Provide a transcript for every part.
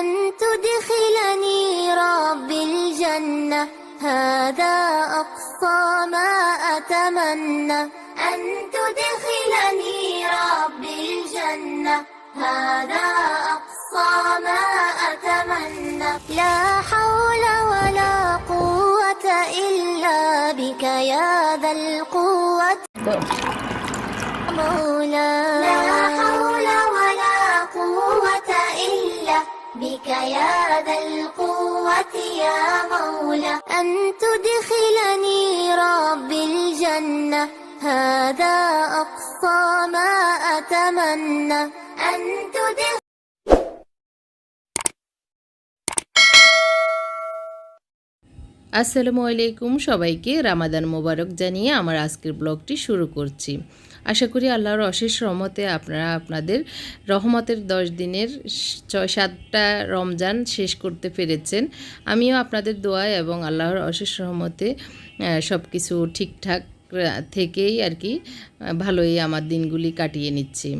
أن تدخلني رب الجنة. هذا أقصى ما أتمنى. أن تدخلني رب الجنة. هذا أقصى ما أتمنى. لا حول ولا قوة إلا بك يا ذا القوة. مولا لا حول ولا قوة بك يا ذا القوة يا مولا أن تدخلني رب الجنة هذا أقصى ما أتمنى أن تدخل আসসালামু আলাইকুম সবাইকে রামাদান মোবারক জানিয়ে আমার আজকের ব্লগটি শুরু করছি আশা করি আল্লাহর অশেষ রহমতে আপনারা আপনাদের রহমতের দশ দিনের ছয়, সাতটা রমজান শেষ করতে পেরেছেন। আমিও আপনাদের দোয়ায় এবং আল্লাহর অশেষ রহমতে সব কিছু ঠিকঠাক থেকেই আর কি ভালোই আমার দিনগুলি কাটিয়ে নিচ্ছি।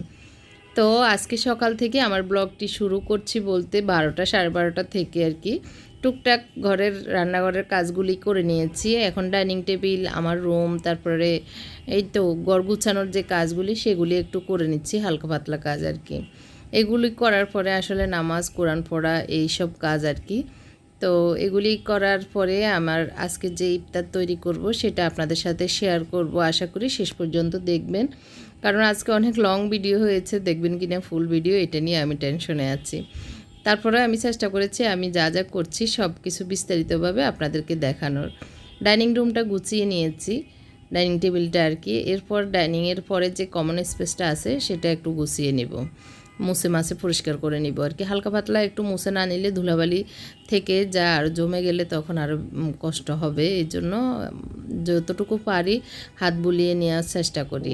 তো আজকে সকাল থেকে আমার ব্লগটি শুরু করছি বলতে বারোটা, সাড়ে বারোটা থেকে আর কি। টুকটাক ঘরের, রান্নাঘরের কাজগুলি করে নিয়েছি। এখন ডাইনিং টেবিল, আমার রুম, তারপরে এই তো গড় গুছানোর যে কাজগুলি, সেগুলি একটু করে নিচ্ছি, হালকা পাতলা কাজ আর কি। এগুলি করার পরে আসলে নামাজ, কোরআন পড়া এই সব কাজ আর কি। তো এগুলি করার পরে আমার আজকে যে ইফতার তৈরি করব, সেটা আপনাদের সাথে শেয়ার করব। আশা করি শেষ পর্যন্ত দেখবেন। কারণ আজকে অনেক লং ভিডিও হয়েছে, দেখবেন কি না ফুল ভিডিও এটা নিয়ে আমি টেনশনে আছি। তারপরে আমি চেষ্টা করেছি, আমি যা যা করছি সব কিছু বিস্তারিতভাবে আপনাদেরকে দেখানোর। ডাইনিং রুমটা গুছিয়ে নিয়েছি। ডাইনিং টেবিলটা আর কি। এরপর ডাইনিংয়ের পরে যে কমন স্পেসটা আছে, সেটা একটু গুছিয়ে নেব। মুছে মাছে পরিষ্কার করে নিব আর কি। হালকা পাতলা একটু মুছে না নিলে ধুলাবালি থেকে যা আর জমে গেলে তখন আরও কষ্ট হবে। এই জন্য যতটুকু পারি হাত বুলিয়ে নেওয়ার চেষ্টা করি।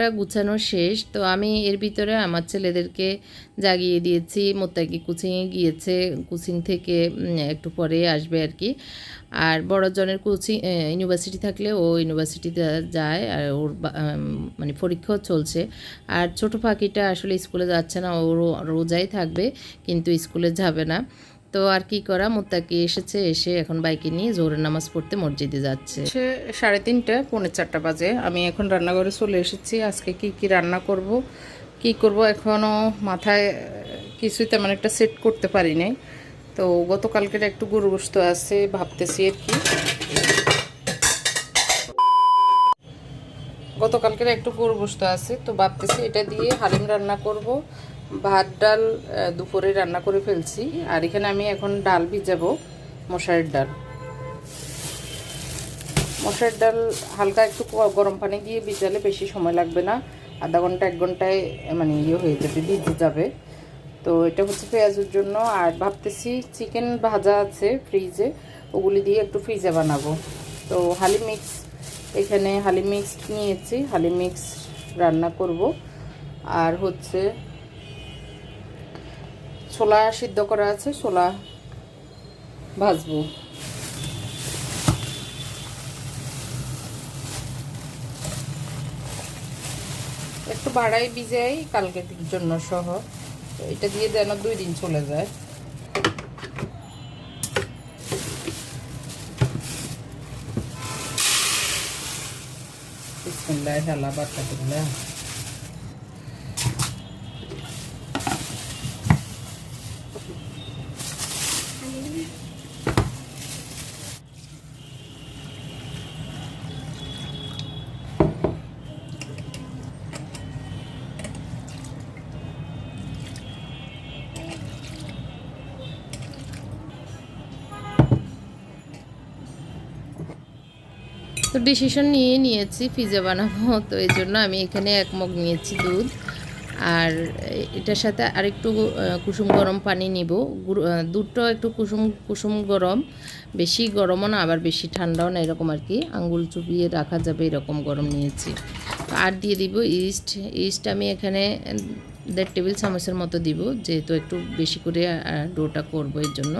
রুমটা গুছানো শেষ, তো আমি এর ভিতরে আমার ছেলেদেরকে জাগিয়ে দিয়েছি, মোত্তাকি কোচিংয়ে গিয়েছে, কোচিং থেকে একটু পরে আসবে আর কি। আর বড়জনের কোচিং ইউনিভার্সিটি থাকলে ও ইউনিভার্সিটিতে যায়, আর ওর মানে পরীক্ষাও চলছে। আর ছোট পাখিটা আসলে স্কুলে যাচ্ছে না, ও রোজাই থাকবে, কিন্তু স্কুলে যাবে না। তো আর কি করা? মোত্তাকি এসেছে, এসে এখন বাইকে নিয়ে জোরের নামাজ পড়তে মসজিদে যাচ্ছে। সাড়ে তিনটা, পৌনে চারটা বাজে। আমি এখন রান্নাঘরে চলে এসেছি। আজকে কি কি রান্না করব? কি করব এখনও মাথায় কিছুই তেমন একটা সেট করতে পারি নাই। তো গতকালকের একটু গরু আছে, ভাবতেছি আর কি। গতকালকের একটু গরু আছে, তো ভাবতেছি এটা দিয়ে হালিম রান্না করব। ভাত, ডাল দুপুরে রান্না করে ফেলছি। আর এখানে আমি এখন ডাল ভিজাবো, মশারির ডাল। মশার ডাল হালকা একটু গরম পানি দিয়ে ভিজালে বেশি সময় লাগবে না। আধা ঘণ্টা, এক ঘন্টায় মানে ইয়ে হয়ে যাবে, ভিজে যাবে। তো এটা হচ্ছে পেঁয়াজের জন্য। আর ভাবতেছি চিকেন ভাজা আছে ফ্রিজে, ওগুলি দিয়ে একটু ফ্রিজে বানাবো। তো হালি মিক্স, এখানে হালি মিক্স নিয়েছি। হালি মিক্স রান্না করব। আর হচ্ছে ছোলা সিদ্ধ করা আছে, ছোলা ভাজবো। একটু বাড়াই ভিজাই কালকের জন্য সহ। এটা দিয়ে যেন দুই দিন চলে যায়। বিসমিল্লাহ, হেলা বাচ্চাগুলা ডিসিশন নিয়ে নিয়েছি পিজা বানাবো। তো এই জন্য আমি এখানে এক মগ নিয়েছি দুধ। আর এটার সাথে আরেকটু কুসুম গরম পানি নিব। দুধটাও একটু কুসুম কুসুম গরম। বেশি গরমও না, আবার বেশি ঠান্ডাও না, এরকম আর কি। আঙ্গুল চুপিয়ে রাখা যাবে, এরকম গরম নিয়েছি। আর দিয়ে দিব ইস্ট ইস্ট আমি এখানে দেড় টেবিল চামচের মতো দিব, যেহেতু একটু বেশি করে ডোটা করব এর জন্য।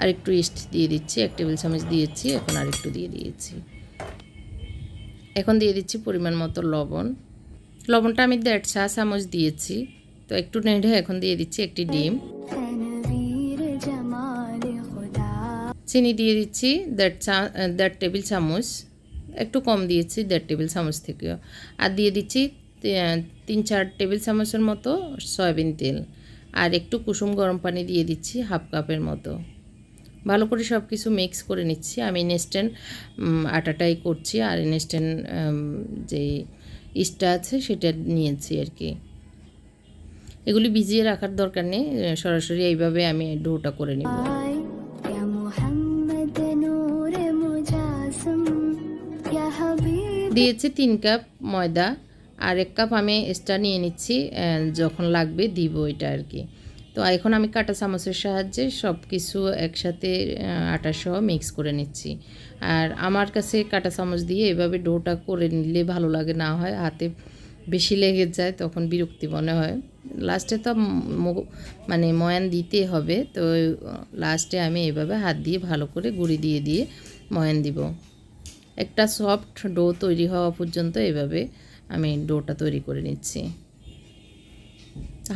আর একটু ইস্ট দিয়ে দিচ্ছি, এক টেবিল চামচ দিয়েছি, এখন আর একটু দিয়ে দিয়েছি। এখন দিয়ে দিচ্ছি পরিমাণ মতো লবণ। লবণটা আমি দেড় চা চামচ দিয়েছি, তো একটু নেড়ে এখন দিয়ে দিচ্ছি একটি ডিম। চিনি দিয়ে দিচ্ছি দেড় চা, দেড় টেবিল চামচ, একটু কম দিয়েছি দেড় টেবিল চামচ থেকেও। আর দিয়ে দিচ্ছি তিন চার টেবিল চামচের মতো সয়াবিন তেল। আর একটু কুসুম গরম পানি দিয়ে দিচ্ছি হাফ কাপের মতো। ভালো করে সব কিছু মিক্স করে নিচ্ছি। আমি ইনস্ট্যান্ট আটাটাই করছি আর ইনস্ট্যান্ট যে ইস্টটা আছে সেটা নিয়েছি আর কি। এগুলি ভিজিয়ে রাখার দরকার নেই সরাসরি এইভাবে আমি ডোটা করে নেব। দিয়েছি তিন কাপ ময়দা আর এক কাপ আমি এক্সট্রা নিয়ে নিচ্ছি যখন লাগবে দিব এটা আর কি। তো এখন আমি কাঁটা চামচের সাহায্যে সব কিছু একসাথে আহ, আটা সহ মিক্স করে নিচ্ছি। আর আমার কাছে কাঁটা চামচ দিয়ে এভাবে ডোটা করে নিলে ভালো লাগে না হয় হাতে বেশি লেগে যায় তখন বিরক্তি মনে হয়। লাস্টে তো মানে ময়ান দিতে হবে তো লাস্টে আমি এভাবে হাত দিয়ে ভালো করে গুঁড়ি দিয়ে দিয়ে ময়ান দিব। একটা সফট ডো তৈরি হওয়া পর্যন্ত এভাবে আমি ডোটা তৈরি করে নিচ্ছি।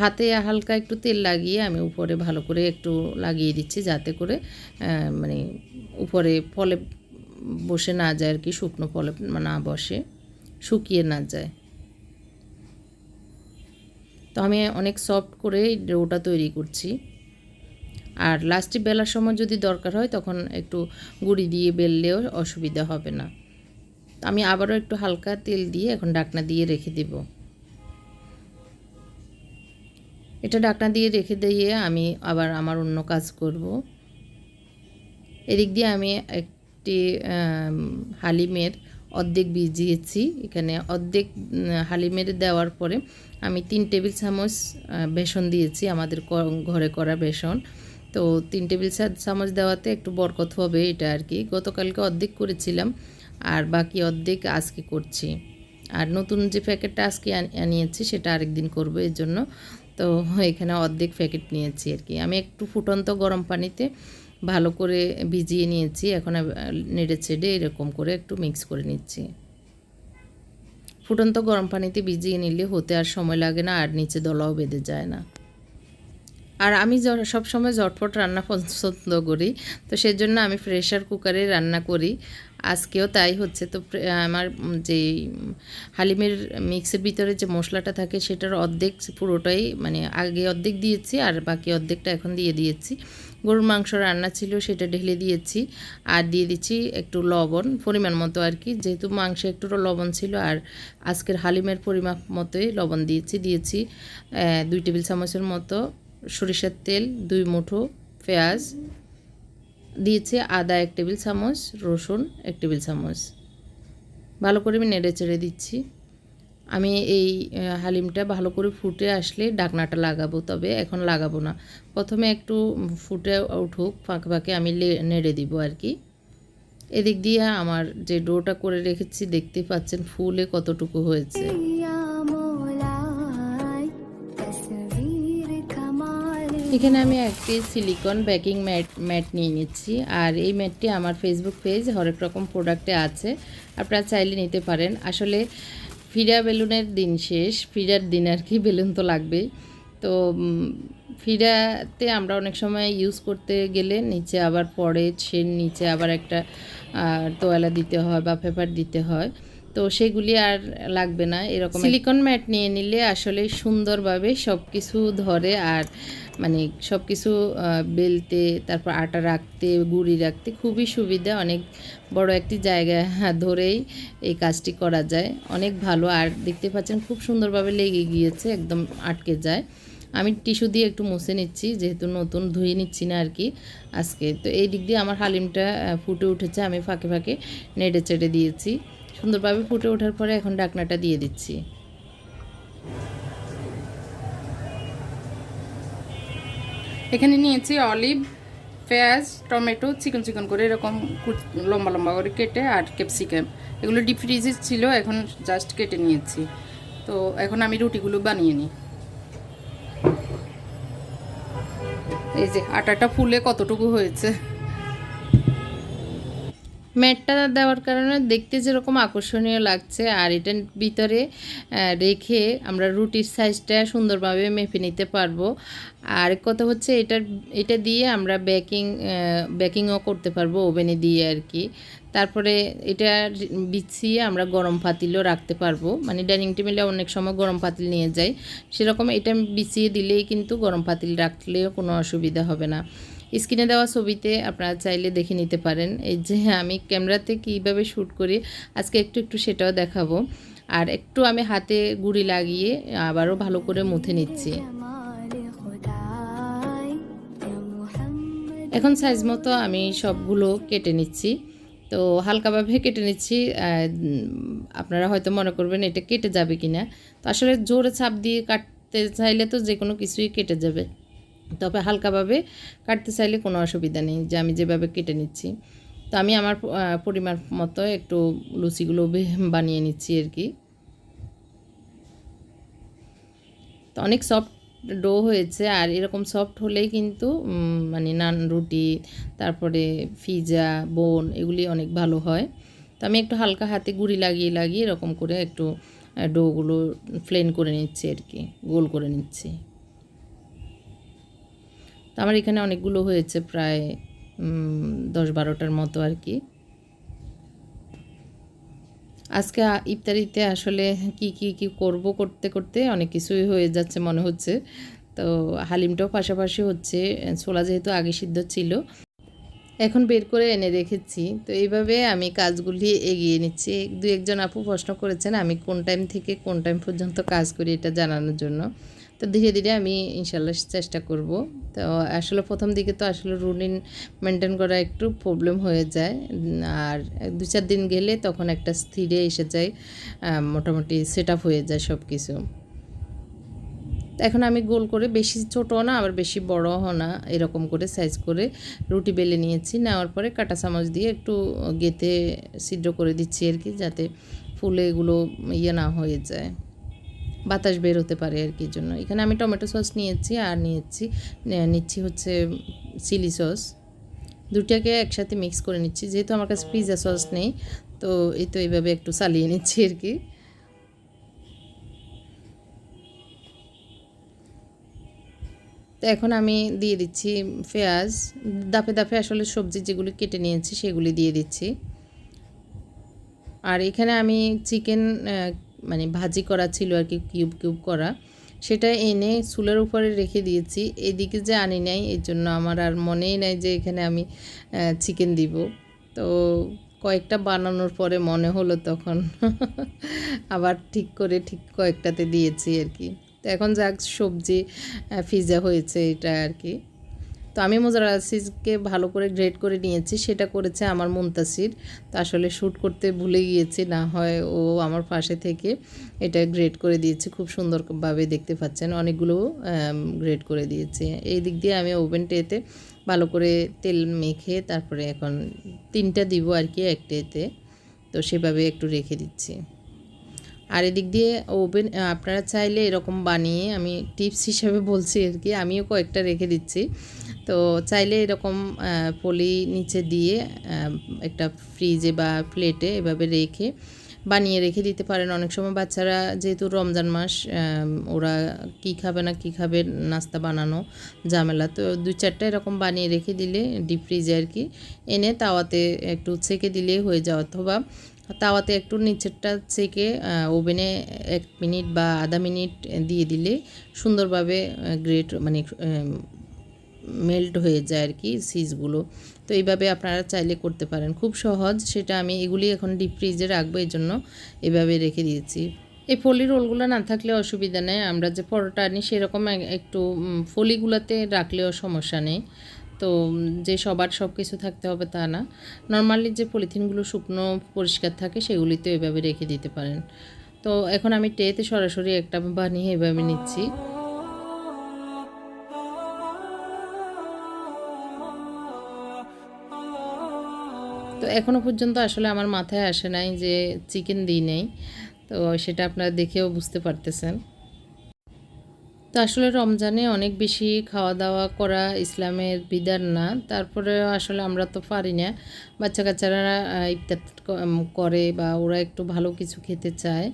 হাতে হালকা একটু তেল লাগিয়ে আমি উপরে ভালো করে একটু লাগিয়ে দিচ্ছি যাতে করে মানে উপরে ফলে বসে না যায় আর কি, শুকনো ফলে না বসে, শুকিয়ে না যায়। তো আমি অনেক সফট করে ডোটা তৈরি করছি। আর লাস্টে বেলার সময় যদি দরকার হয় তখন একটু গুঁড়ি দিয়ে বেললেও অসুবিধা হবে না। আমি আবারও একটু হালকা তেল দিয়ে এখন ডাকনা দিয়ে রেখে দেব। এটা ডাকনা দিয়ে রেখে দিয়ে আমি আবার আমার অন্য কাজ করব। এদিক দিয়ে আমি একটি হালিমের অর্ধেক ভিজিয়েছি। এখানে অর্ধেক হালিমের দেওয়ার পরে আমি তিন টেবিল চামচ বেসন দিয়েছি, আমাদের ঘরে করা বেসন। তো তিন টেবিল চামচ দেওয়াতে একটু বরকত হবে এটা আর কি। গতকালকে অর্ধেক করেছিলাম, আর বাকি অর্ধেক আজকে করছি। আর নতুন যে প্যাকেটটা আজকে আনিয়েছি সেটা আরেকদিন করব এর জন্য। তো এখানে অর্ধেক প্যাকেট নিয়েছি আর কি। আমি একটু ফুটন্ত গরম পানিতে ভালো করে ভিজিয়ে নিয়েছি। এখন নেড়ে ছেড়ে এরকম করে একটু মিক্স করে নিচ্ছি। ফুটন্ত গরম পানিতে ভিজিয়ে নিলে হতে আর সময় লাগে না, আর নিচে দলাও বেঁধে যায় না। আর আমি সবসময় ঝটফট রান্না পছন্দ করি, তো সেজন্য আমি প্রেশার কুকারে রান্না করি। আজকেও তাই হচ্ছে। তো আমার যে হালিমের মিক্সের ভিতরে যে মশলাটা থাকে সেটার অর্ধেক পুরোটাই মানে আগে অর্ধেক দিয়েছি আর বাকি অর্ধেকটা এখন দিয়ে দিয়েছি। গরুর মাংস রান্না ছিল সেটা ঢেলে দিয়েছি আর দিয়ে দিচ্ছি একটু লবণ পরিমাণ মতো আর কি। যেহেতু মাংসে একটু লবণ ছিল আর আজকের হালিমের পরিমাপ মতোই লবণ দিয়েছি। দিয়েছি দুই টেবিল চামচের মতো সরিষার তেল, দুই মুঠো পেঁয়াজ দিয়েছি আদা এক টেবিল চামচ, রসুন এক টেবিল চামচ। ভালো করে আমি নেড়ে চেড়ে দিচ্ছি। আমি এই হালিমটা ভালো করে ফুটে আসলে ডাকনাটা লাগাবো, তবে এখন লাগাবো না। প্রথমে একটু ফুটে উঠুক, ফাঁকে ফাঁকে আমি নেড়ে দিব আর কি। এদিক দিয়ে আমার যে ডোটা করে রেখেছি, দেখতে পাচ্ছেন ফুলে কতটুকু হয়েছে। এখানে আমি একটি সিলিকন ব্যাকিং ম্যাট ম্যাট নিয়ে নিচ্ছি। আর এই ম্যাটটি আমার ফেসবুক পেজ হরেক রকম প্রোডাক্টে আছে। আপনারা চাইলে নিতে পারেন। আসলে ফিরা বেলুনের দিন শেষ। ফিরার দিন আর কি বেলুন তো লাগবেই। তো ফিরাতে আমরা অনেক সময় ইউজ করতে গেলে নিচে আবার পরে সে নিচে আবার একটা তোয়ালা দিতে হয় বা পেপার দিতে হয়। তো সেগুলি আর লাগবে না। এরকম সিলিকন ম্যাট নিয়ে নিলে আসলে সুন্দরভাবে সব কিছু ধরে আর মানে সব কিছু বেলতে, তারপর আটা রাখতে, গুঁড়ি রাখতে খুবই সুবিধা। অনেক বড় একটি জায়গা ধরেই এই কাজটি করা যায়। অনেক ভালো। আর দেখতে পাচ্ছেন খুব সুন্দরভাবে লেগে গিয়েছে, একদম আটকে যায়। আমি টিস্যু দিয়ে একটু মুছে নিচ্ছি, যেহেতু নতুন ধুয়ে নিচ্ছি না আর কি আজকে। তো এই দিক দিয়ে আমার হালিমটা ফুটে উঠেছে, আমি ফাঁকে ফাঁকে নেড়ে চেড়ে দিয়েছি। সুন্দরভাবে ফুটে ওঠার পরে এখন ডাকনাটা দিয়ে দিচ্ছি। এখানে নিয়েছি অলিভ, পেঁয়াজ, টমেটো, চিকন চিকন করে এরকম লম্বা লম্বা করে কেটে আর ক্যাপসিকাম। এগুলো ডিপ ফ্রিজে ছিল, এখন জাস্ট কেটে নিয়েছি। তো এখন আমি রুটিগুলো বানিয়ে নিই। এই যে আটাটা ফুলে কতটুকু হয়েছে? ম্যাটটা দেওয়ার কারণে দেখতে যেরকম আকর্ষণীয় লাগছে, আর এটার ভিতরে রেখে আমরা রুটির সাইজটা সুন্দরভাবে মেপে নিতে পারব। আর কথা হচ্ছে এটার, এটা দিয়ে আমরা বেকিং বেকিংও করতে পারব ওভেনে দিয়ে আর কি। তারপরে এটা বিছিয়ে আমরা গরম পাতিলও রাখতে পারব। মানে ডাইনিং টেবিলে অনেক সময় গরম পাতিল নিয়ে যাই। সেরকম এটা বিছিয়ে দিলেই কিন্তু গরম পাতিল রাখলেও কোনো অসুবিধা হবে না। স্ক্রিনে দেওয়া ছবিতে আপনারা চাইলে দেখে নিতে পারেন। এই যে আমি ক্যামেরাতে কীভাবে শ্যুট করি, আজকে একটু একটু সেটাও দেখাবো। আর একটু আমি হাতে গুড়ি লাগিয়ে আবারও ভালো করে মুথে নিচ্ছি। এখন সাইজ মতো আমি সবগুলো কেটে নিচ্ছি। তো হালকাভাবে কেটে নিচ্ছি। আপনারা হয়তো মনে করবেন এটা কেটে যাবে কি না তো আসলে জোরে চাপ দিয়ে কাটতে চাইলে তো যে কোনো কিছুই কেটে যাবে। তবে হালকাভাবে কাটতে চাইলে কোনো অসুবিধা নেই যে আমি যেভাবে কেটে নিচ্ছি। তো আমি আমার পরিমাণ মতো একটু লুচিগুলো বানিয়ে নিচ্ছি আর কি। তো অনেক সফট ডো হয়েছে আর এরকম সফট হলেই কিন্তু মানে নান, রুটি, তারপরে পিজা বোন এগুলি অনেক ভালো হয়। তো আমি একটু হালকা হাতে গুঁড়ি লাগিয়ে লাগিয়ে এরকম করে একটু ডোগুলো ফ্লেন করে নিচ্ছি আর কি, গোল করে নিচ্ছি। আমার এখানে অনেকগুলো হয়েছে প্রায় দশ বারোটার মতো আর কি। আজকে ইফতারিতে আসলে কি কি কি করব করতে করতে অনেক কিছুই হয়ে যাচ্ছে মনে হচ্ছে। তো হালিমটাও পাশাপাশি হচ্ছে, ছোলা যেহেতু আগে সিদ্ধ ছিল, এখন বের করে এনে রেখেছি। তো এইভাবে আমি কাজগুলি এগিয়ে নিচ্ছি। দু একজন আপু প্রশ্ন করেছেন, আমি কোন টাইম থেকে কোন টাইম পর্যন্ত কাজ করি এটা জানানোর জন্য। তো ধীরে ধীরে আমি ইনশাল্লাহ চেষ্টা করব। তো আসলে প্রথম দিকে তো আসলে রুটিন মেনটেন করা একটু প্রবলেম হয়ে যায়। আর দু চার দিন গেলে তখন একটা স্থিরে এসে যায় মোটামুটি সেট আপ হয়ে যায় সব কিছু এখন আমি গোল করে বেশি ছোটও না, আবার বেশি বড়ও না, এরকম করে সাইজ করে রুটি বেলে নিয়েছি। নেওয়ার পরে কাঁটা চামচ দিয়ে একটু গেতে ছিদ্র করে দিচ্ছি আর কি, যাতে ফুলে এগুলো ইয়ে না হয়ে যায়। বাতাস বের হতে পারে আর কি জন্য। এখানে আমি টমেটো সস নিয়েছি আর নিয়েছি নিচ্ছি হচ্ছে চিলি সস। দুটাকে একসাথে মিক্স করে নিচ্ছি, যেহেতু আমার কাছে পিৎজা সস নেই, তো এই তো এইভাবে একটু চালিয়ে নিচ্ছি আর কি। তো এখন আমি দিয়ে দিচ্ছি পেঁয়াজ। দাপে দাপে আসলে সবজি যেগুলি কেটে নিয়েছি সেগুলি দিয়ে দিচ্ছি। আর এখানে আমি চিকেন মানে ভাজি করা ছিল আর কি, কিউব কিউব করা, সেটা এনে চুলের উপরে রেখে দিয়েছি। এদিকে যে আনি নাই, এর জন্য আমার আর মনেই নাই যে এখানে আমি চিকেন দিব। তো কয়েকটা বানানোর পরে মনে হলো তখন আবার ঠিক করে ঠিক কয়েকটাতে দিয়েছি আর কি। তো এখন যাক, সবজি পিজা হয়েছে এটা আর কি। তো আমি মোজারা চিজকে ভালো করে গ্রেড করে নিয়েছি, সেটা করেছে আমার মুনতাসির। তো আসলে শ্যুট করতে ভুলে গিয়েছি, না হয় ও আমার পাশে থেকে এটা গ্রেড করে দিয়েছে, খুব সুন্দরভাবে দেখতে পাচ্ছেন। অনেকগুলো গ্রেড করে দিয়েছে। এই দিক দিয়ে আমি ওভেন ট্রেতে ভালো করে তেল মেখে তারপরে এখন তিনটা দিব আর কি একটাতে তো সেভাবে একটু রেখে দিচ্ছি। আর এদিক দিয়ে ওভেন, আপনারা চাইলে এরকম বানিয়ে আমি টিপস হিসাবে বলছি আর কি, আমিও কয়েকটা রেখে দিচ্ছি। তো চাইলে এরকম পলি নিচে দিয়ে একটা ফ্রিজে বা প্লেটে এভাবে রেখে বানিয়ে রেখে দিতে পারেন। অনেক সময় বাচ্চারা যেহেতু রমজান মাস ওরা কি খাবে না কি খাবে নাস্তা বানানো ঝামেলা। তো দুই চারটা এরকম বানিয়ে রেখে দিলে ডিপ ফ্রিজে আর কি এনে তাওয়াতে একটু ছেঁকে দিলে হয়ে যায়। অথবা তাওয়াতে একটু নিচেরটা ছেঁকে ওভেনে এক মিনিট বা আধা মিনিট দিয়ে দিলে সুন্দরভাবে গ্রেট মানে মেল্ট হয়ে যায় আর কি সিজগুলো তো এইভাবে আপনারা চাইলে করতে পারেন। খুব সহজ, সেটা আমি এগুলি এখন ডিপ ফ্রিজে রাখব এই জন্য এভাবে রেখে দিয়েছি। এই ফলি রোলগুলো না থাকলে অসুবিধা নেই। আমরা যে পরোটা আনি, সেরকম একটু ফলিগুলোতে রাখলেও সমস্যা নেই। তো যে সবার সব কিছু থাকতে হবে তা না। নর্মালি যে পলিথিনগুলো শুকনো, পরিষ্কার থাকে, সেগুলিতে এভাবে রেখে দিতে পারেন। তো এখন আমি টেতে সরাসরি একটা বানিয়ে এভাবে নিচ্ছি। তো এখনও পর্যন্ত আসলে আমার মাথায় আসে নাই যে চিকেন দিই নেই। তো সেটা আপনারা দেখেও বুঝতে পারতেছেন। তো আসলে রমজানে অনেক বেশি খাওয়া দাওয়া করা ইসলামের বিধান না। তারপরে আসলে আমরা তো পারি না। বাচ্চা কাচ্চারা ইফতার করে বা ওরা একটু ভালো কিছু খেতে চায়।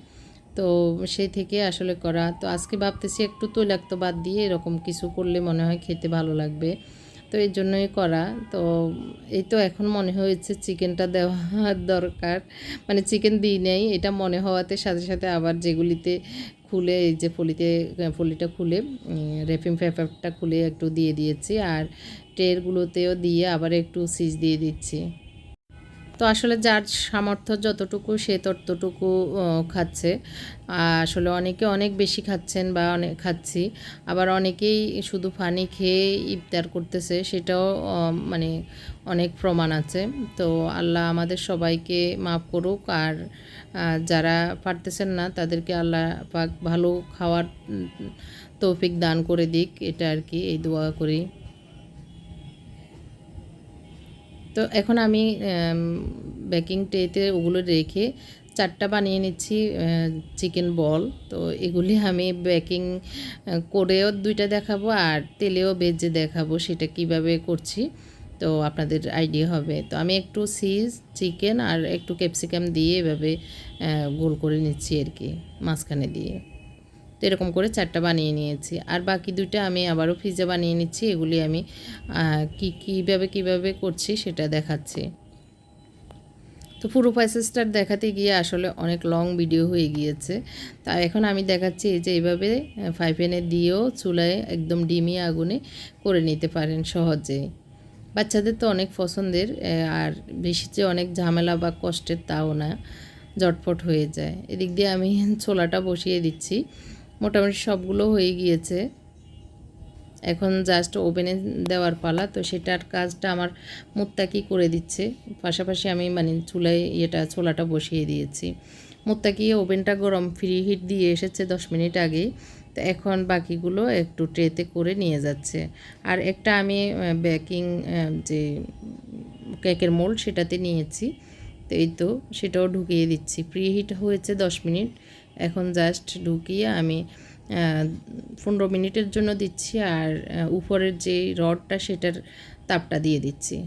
তো সেই থেকে আসলে করা। তো আজকে ভাবতেছি একটু তৈলাক্ত বাদ দিয়ে এরকম কিছু করলে মনে হয় খেতে ভালো লাগবে। তো এই জন্যই করা। তো এই তো এখন মনে হয়েছে চিকেনটা দেওয়ার দরকার। মানে চিকেন দিই নেই, এটা মনে হওয়াতে সাথে সাথে আবার যেগুলিতে খুলে, এই যে ফলিতে ফলিটা খুলে রেফিং পেপারটা খুলে একটু দিয়ে দিয়েছি। আর ট্রেরগুলোতেও দিয়ে আবার একটু সিজ দিয়ে দিচ্ছি। তো আসলে যার সামর্থ্য যতটুকু সে ততটুকু খাচ্ছে। আসলে অনেকে অনেক বেশি খাচ্ছেন বা অনেক খাচ্ছি। আবার অনেকেই শুধু পানি খেয়ে ইফতার করতেছে, সেটাও মানে অনেক প্রমাণ আছে। তো আল্লাহ আমাদের সবাইকে মাফ করুক। আর যারা পারতেছেন না, তাদেরকে আল্লাহ পাক ভালো খাওয়ার তৌফিক দান করে দিক। এটা আর কি, এই দোয়া করি। তো এখন আমি বেকিং ট্রেতে ওগুলো রেখে চারটা বানিয়ে নিচ্ছি চিকেন বল তো এগুলি আমি বেকিং করেও দুইটা দেখাবো আর তেলেও ভেজে দেখাবো সেটা কীভাবে করছি। তো আপনাদের আইডিয়া হবে। তো আমি একটু সিজ চিকেন আর একটু ক্যাপসিকাম দিয়ে এভাবে গোল করে নিচ্ছি আর কি, মাঝখানে দিয়ে। তো এরকম করে চারটা বানিয়ে নিয়েছি। আর বাকি দুইটা আমি আবারও ফ্রিজে বানিয়ে নিচ্ছি, এগুলি আমি কি, কীভাবে কীভাবে করছি সেটা দেখাচ্ছি। তো পুরো প্রসেসটা দেখাতে গিয়ে আসলে অনেক লং ভিডিও হয়ে গিয়েছে। তা এখন আমি দেখাচ্ছি এই যে এইভাবে ফ্রাই প্যানে দিয়েও চুলায় একদম ডিমি আগুনে করে নিতে পারেন সহজেই। বাচ্চাদের তো অনেক পছন্দের আর বেশি যে অনেক ঝামেলা বা কষ্টের তাও না, জটপট হয়ে যায়। এদিক দিয়ে আমি ছোলাটা বসিয়ে দিচ্ছি। মোটামুটি সবগুলো হয়ে গিয়েছে। এখন জাস্ট ওভেনে দেওয়ার পালা, তো সেটার কাজটা আমার মুত্তাকি করে দিচ্ছে। পাশাপাশি আমি মানে চুলায় ইয়েটা, ছোলাটা বসিয়ে দিয়েছি। মুত্তাকি ওভেনটা গরম ফ্রি হিট দিয়ে এসেছে দশ মিনিট আগেই। তো এখন বাকিগুলো একটু ট্রেতে করে নিয়ে যাচ্ছে। আর একটা আমি বেকিং যে কেকের মোল্ড সেটাতে নিয়েছি। তো এই তো সেটাও ঢুকিয়ে দিচ্ছি। প্রি হিট হয়েছে দশ মিনিট। এখন জাস্ট ঢুকিয়ে আমি পনেরো মিনিটের জন্য দিচ্ছি আর উপরের যে রডটা সেটার তাপটা দিয়ে দিচ্ছি।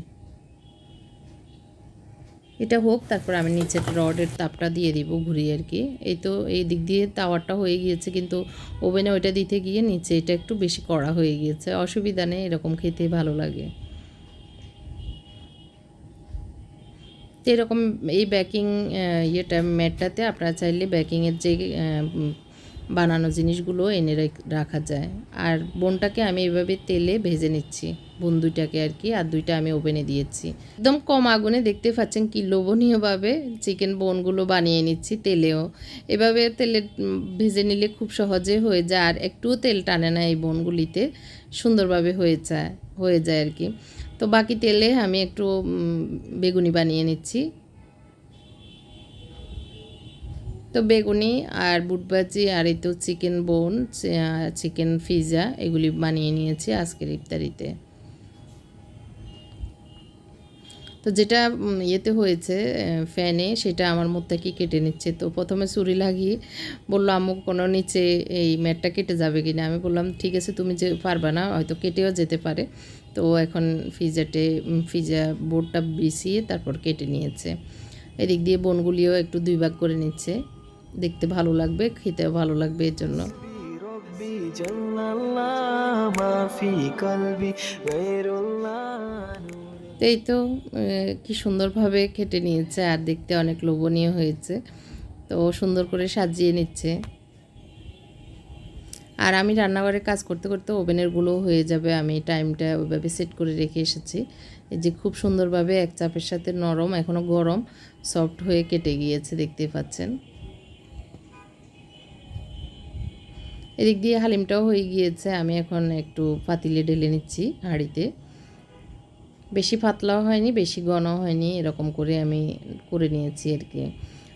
এটা হোক, তারপর আমি নিচের রডের তাপটা দিয়ে দিব ঘুরিয়ে আর কি। এই তো, এই দিক দিয়ে তাওয়ারটা হয়ে গিয়েছে, কিন্তু ওভেনে ওইটা দিতে গিয়ে নিচে এটা একটু বেশি কড়া হয়ে গিয়েছে। অসুবিধা নেই, এরকম খেতে ভালো লাগে। তো এরকম এই ব্যাকিং ইয়েটা, ম্যাটটাতে আপনারা চাইলে ব্যাকিংয়ের যে বানানো জিনিসগুলো এনে রাখা যায়। আর বোনটাকে আমি এভাবে তেলে ভেজে নিচ্ছি, বোন দুইটাকে আর কি, আর দুইটা আমি ওভেনে দিয়েছি। একদম কম আগুনে দেখতে পাচ্ছেন কি লোভনীয়ভাবে চিকেন বোনগুলো বানিয়ে নিচ্ছি তেলেও। এভাবে তেলে ভেজে নিলে খুব সহজে হয়ে যায়, আর একটুও তেল টানে না এই বোনগুলিতে, সুন্দরভাবে হয়ে যায় হয়ে যায় আর কি। তো বাকি তেলে আমি একটু বেগুনি বানিয়ে নিচ্ছি। তো বেগুনি আর বুট ভাজি আর এই তো চিকেন বোন চিকেন পিজা এগুলি বানিয়ে নিয়েছি আজকের ইফতারিতে। তো যেটা ইয়েতে হয়েছে ফ্যানে সেটা আমার মধ্যে কি কেটে নিচ্ছে। তো প্রথমে ছুরি লাগিয়ে বলল, আম্মু, কোনো নিচে এই ম্যাটটা কেটে যাবে কিনা? আমি বললাম, ঠিক আছে, তুমি যে পারবে না, হয়তো কেটেও যেতে পারে। তো এখন ফিজাটে ফিজা বোর্ডটা বিছিয়ে তারপর কেটে নিয়েছে। এদিক দিয়ে বনগুলিও একটু দুই ভাগ করে নিচ্ছে। দেখতে ভালো লাগবে, খেতেও ভালো লাগবে এর জন্য। এই তো কি সুন্দরভাবে খেটে নিয়েছে আর দেখতে অনেক লোভনীয় হয়েছে। তো সুন্দর করে সাজিয়ে নিচ্ছে। আর আমি রান্নাঘরে কাজ করতে করতে ওভেনেরগুলো হয়ে যাবে। আমি টাইমটা ওইভাবে সেট করে রেখে এসেছি। এই যে খুব সুন্দরভাবে এক চাপের সাথে নরম এখনও গরম, সফট হয়ে কেটে গিয়েছে দেখতে পাচ্ছেন। এদিক দিয়ে হালিমটাও হয়ে গিয়েছে। আমি এখন একটু পাতিলে ঢেলে নিচ্ছি হাঁড়িতে। বেশি পাতলাও হয়নি, বেশি ঘন হয়নি, এরকম করে আমি করে নিয়েছি আর কি।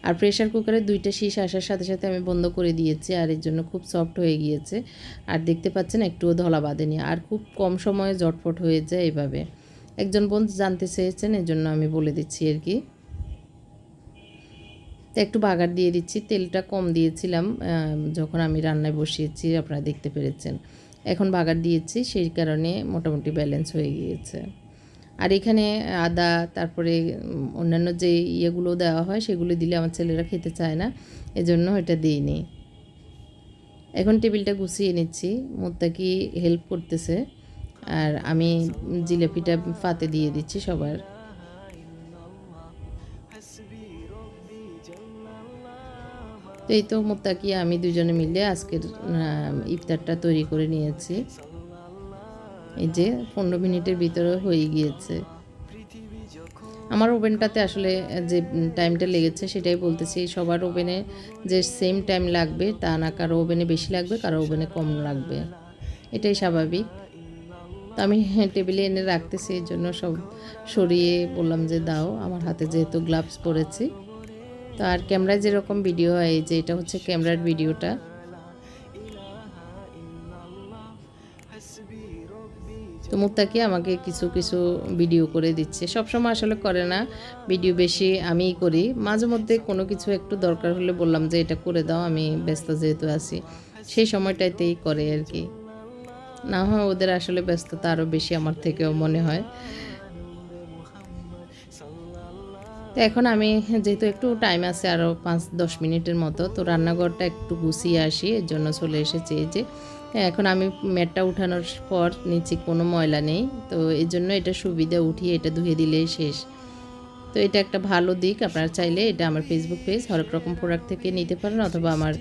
আর প্রেশার কুকারে দুইটা শীষ আসার সাথে সাথে আমি বন্ধ করে দিয়েছি আর এর জন্য খুব সফট হয়ে গিয়েছে। আর দেখতে পাচ্ছেন একটুও ধলা বাঁধেনি। আর খুব কম সময়ে জটফট হয়ে যায় এভাবে। একজন বোন জানতে চেয়েছেন এর জন্য আমি বলে দিচ্ছি আর কি। একটু বাগার দিয়ে দিচ্ছি। তেলটা কম দিয়েছিলাম যখন আমি রান্নায় বসিয়েছি, আপনারা দেখতে পেরেছেন। এখন বাগার দিয়েছি, সেই কারণে মোটামুটি ব্যালেন্স হয়ে গিয়েছে। আর এখানে আদা, তারপরে অন্যান্য যে ইয়েগুলো দেওয়া হয়, সেগুলো দিলে আমার ছেলেরা খেতে চায় না। এজন্য এটা দিইনি। এখন টেবিলটা গুছিয়ে নিচ্ছি। মোত্তাকি হেল্প করতেছে। আর আমি জিলাপিটা ফাতে দিয়ে দিচ্ছি সবার। তো এই তো মোত্তাকি, আমি দুজনে মিলে আজকের ইফতারটা তৈরি করে নিয়েছি। এই যে পনেরো মিনিটের ভিতরে হয়ে গিয়েছে। আমার ওভেনটাতে আসলে যে টাইমটা লেগেছে সেটাই বলতেছি, সবার ওভেনে যে সেম টাইম লাগবে তা না, কারও ওভেনে বেশি লাগবে, কারও ওভেনে কম লাগবে। এটাই স্বাভাবিক। তো আমি টেবিলে এনে রাখতেছি, এই জন্য সব সরিয়ে বললাম যে দাও, আমার হাতে যেহেতু গ্লাভস পরেছি। তো আর ক্যামেরায় যেরকম ভিডিও হয় যে এটা হচ্ছে ক্যামেরার ভিডিওটা তো মুক্তাকি আমাকে কিছু কিছু ভিডিও করে দিচ্ছে। সবসময় আসলে করে না ভিডিও বেশি আমিই করি। মাঝে মধ্যে কোনো কিছু একটু দরকার হলে বললাম যে, এটা করে দাও, আমি ব্যস্ত যেহেতু আছি। সেই সময়টাতেই করে আর কি। না হয় ওদের আসলে ব্যস্ততা আরও বেশি আমার থেকেও মনে হয়। তো এখন আমি যেহেতু একটু টাইম আছে আরও পাঁচ, দশ মিনিটের মতো, তো রান্নাঘরটা একটু গুছিয়ে আসি, এর জন্য চলে এসেছি যে। এখন আমি ম্যাটটা উঠানোর পর নিচে কোনো ময়লা নেই, তো এই জন্য এটা সুবিধা উঠিয়ে এটা ধুয়ে দিলেই শেষ। তো এটা একটা ভালো দিক, আপনারা চাইলে এটা আমার ফেসবুক পেজ হরেক রকম প্রোডাক্ট থেকে নিতে পারেন অথবা আমার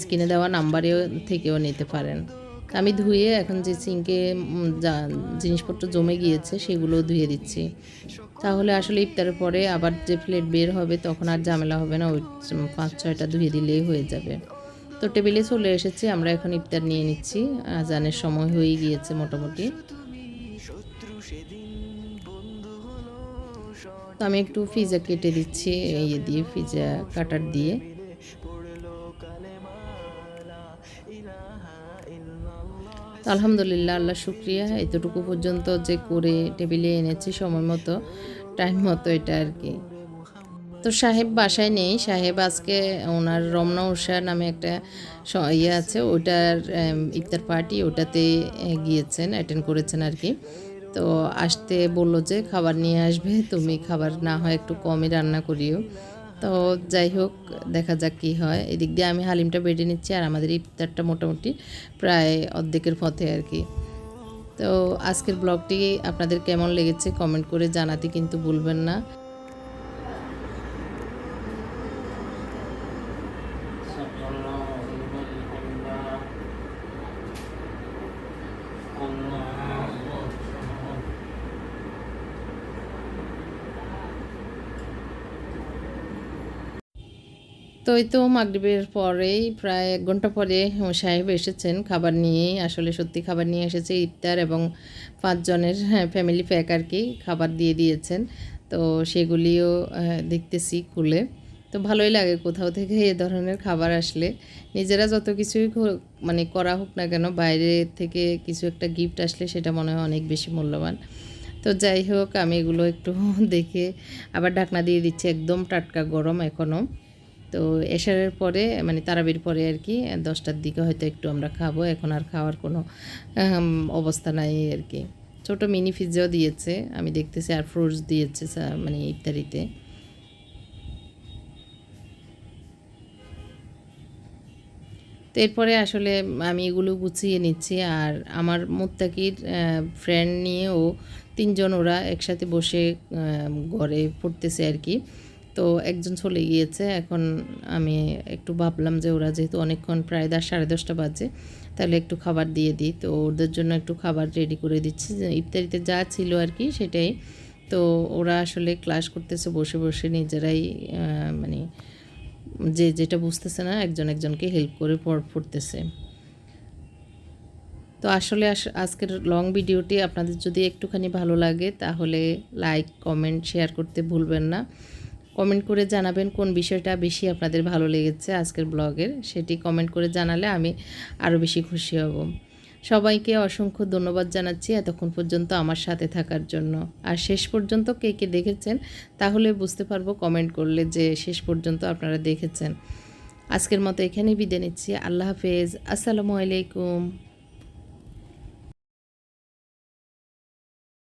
স্ক্রিনে দেওয়া নাম্বারেও থেকেও নিতে পারেন। আমি ধুয়ে এখন যে সিঙ্কে জিনিসপত্র জমে গিয়েছে সেগুলো ধুয়ে দিচ্ছি। তাহলে আসলে ইফতারের পরে আবার যে প্লেট বের হবে তখন আর ঝামেলা হবে না, ওই পাঁচ ছয়টা ধুয়ে দিলেই হয়ে যাবে। তো টেবিলে চলে এসেছি, আমরা এখন ইফতার নিয়ে নিচ্ছি। আজানের সময় হয়ে গিয়েছে মোটামুটি। তো আমি একটু পিজা কেটে দিচ্ছি ইয়ে দিয়ে পিজা কাটার দিয়ে। আলহামদুলিল্লাহ, আল্লাহ শুক্রিয়া। এতটুকু পর্যন্ত যে করে টেবিলে এনেছি সময় মতো টাইম মতো এটা আর কি। তো সাহেব বাসায় নেই। সাহেব আজকে ওনার রমনা উষা নামে একটা ইয়ে আছে, ওটার ইফতার পার্টি ওটাতে গিয়েছেন অ্যাটেন্ড করেছেন আর কি তো আসতে বলল যে, খাবার নিয়ে আসবে, তুমি খাবার না হয় একটু কমই রান্না করিও। তো যাই হোক, দেখা যাক কী হয়। এদিক দিয়ে আমি হালিমটা বেটে নিচ্ছি, আর আমাদের ইফতারটা মোটামুটি প্রায় অর্ধেকের পথে আর কি তো আজকের ব্লগটি আপনাদের কেমন লেগেছে কমেন্ট করে জানাতে কিন্তু ভুলবেন না। তো এই তো মাগরিবের পরেই প্রায় এক ঘণ্টা পরে সাহেব এসেছেন খাবার নিয়েই আসলে সত্যি খাবার নিয়ে এসেছে ইফতার এবং পাঁচজনের ফ্যামিলি প্যাক আর কি খাবার দিয়ে দিয়েছেন। তো সেগুলিও দেখতেছি খুলে। তো ভালোই লাগে কোথাও থেকে এ ধরনের খাবার আসলে। নিজেরা যত কিছুই মানে করা হোক না কেন, বাইরে থেকে কিছু একটা গিফট আসলে সেটা মনে হয় অনেক বেশি মূল্যবান। তো যাই হোক, আমি এগুলো একটু দেখে আবার ঢাকনা দিয়ে দিচ্ছি, একদম টাটকা গরম এখনও তো এশারের পরে মানে তারাবির পরে আর কি, দশটার দিকে হয়তো একটু আমরা খাব। এখন আর খাওয়ার কোনো অবস্থা নাই আর কি। ছোটো মিনি পিৎজাও দিয়েছে, আমি দেখতেছি আর ফ্রুটস দিয়েছে মানে ইত্যাদিতে। তো এরপরে আসলে আমি এগুলো গুছিয়ে নিচ্ছি আর আমার মুত্তাকির ফ্রেন্ড নিয়েও তিনজন ওরা একসাথে বসে ঘরে পড়তেছে আর কি। তো একজন চলে গিয়েছে। এখন আমি একটু ভাবলাম যে ওরা যেহেতু অনেকক্ষণ প্রায় দশ, সাড়ে দশটা বাজে, তাহলে একটু খাবার দিয়ে দিই। তো ওদের জন্য একটু খাবার রেডি করে দিচ্ছি। ইফতারিতে যা ছিল আর কি সেটাই। তো ওরা আসলে ক্লাস করতেছে, বসে বসে নিজেরাই মানে যে যেটা বুঝতেছে না, একজন একজনকে হেল্প করে পড়- পড়তেছে। তো আসলে আস- আজকের লং ভিডিওটি আপনাদের যদি একটুখানি ভালো লাগে, তাহলে লাইক কমেন্ট শেয়ার করতে ভুলবেন না। কমেন্ট করে জানাবেন কোন বিষয়টা বেশি আপনাদের ভালো লেগেছে আজকের ব্লগের, সেটি কমেন্ট করে জানালে আমি আরও বেশি খুশি হব। সবাইকে অসংখ্য ধন্যবাদ জানাচ্ছি এতক্ষণ পর্যন্ত আমার সাথে থাকার জন্য। আর শেষ পর্যন্ত কে কে দেখেছেন, তাহলে বুঝতে পারব কমেন্ট করলে যে শেষ পর্যন্ত আপনারা দেখেছেন। আজকের মতো এখানেই বিদায় নিচ্ছি, আল্লাহ হাফেজ, আসসালামু আলাইকুম।